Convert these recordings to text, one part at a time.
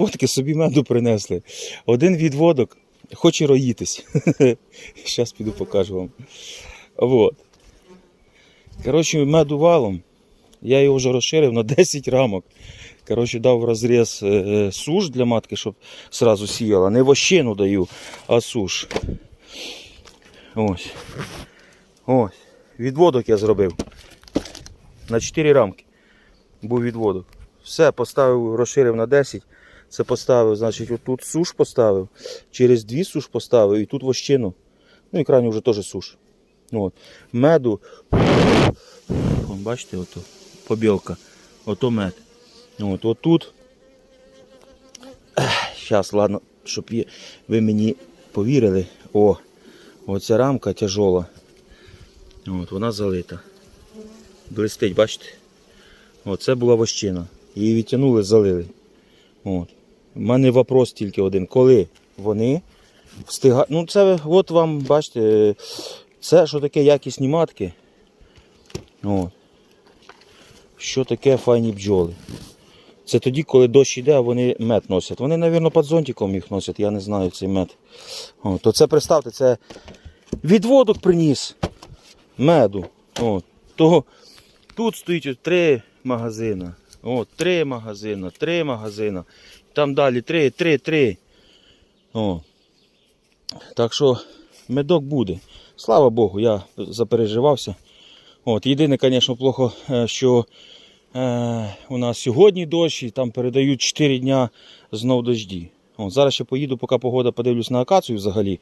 відводки собі меду принесли. Один відводок хоче роїтись. Зараз піду покажу вам. Вот. Коротше, меду валом. Я його вже розширив на 10 рамок. Коротше, дав розріз е, суш для матки, щоб сразу сіяла. Не вощину даю, а суш. Ось. Ось. Відводок я зробив. На 4 рамки був відводок. Все, поставив, розширив на 10. Це поставив, значить, отут суш поставив, через дві суш поставив і тут вощину. Ну і крайню вже теж суш. От. Меду. Вон, бачите, ото побілка. Ото мед. От, отут. Зараз, ладно, щоб ви мені повірили. О, оця рамка тяжола. От, вона залита. Блистить, бачите? Оце була вощина. Її відтягнули, залили. От. У мене вопрос тільки один. Коли вони встигають. Ну, це от вам, бачите, це що таке якісні матки. От. Що таке файні бджоли. Це тоді, коли дощ йде, а вони мед носять. Вони, мабуть, під зонтиком їх носять, я не знаю цей мед. О, то це представте, це відводок приніс меду. О, то тут стоїть три магазини. О, три магазини, три магазини. Там далі три, три, три. О. Так що медок буде. Слава Богу, я запереживався. От, єдине, звісно, плохо, е, що е, у нас сьогодні дощ, і там передають 4 дня знов дожді. От, зараз ще поїду, поки погода подивлюсь на акацію взагалі.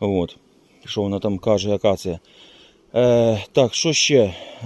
От, що вона там каже, акація. Е, так, що ще?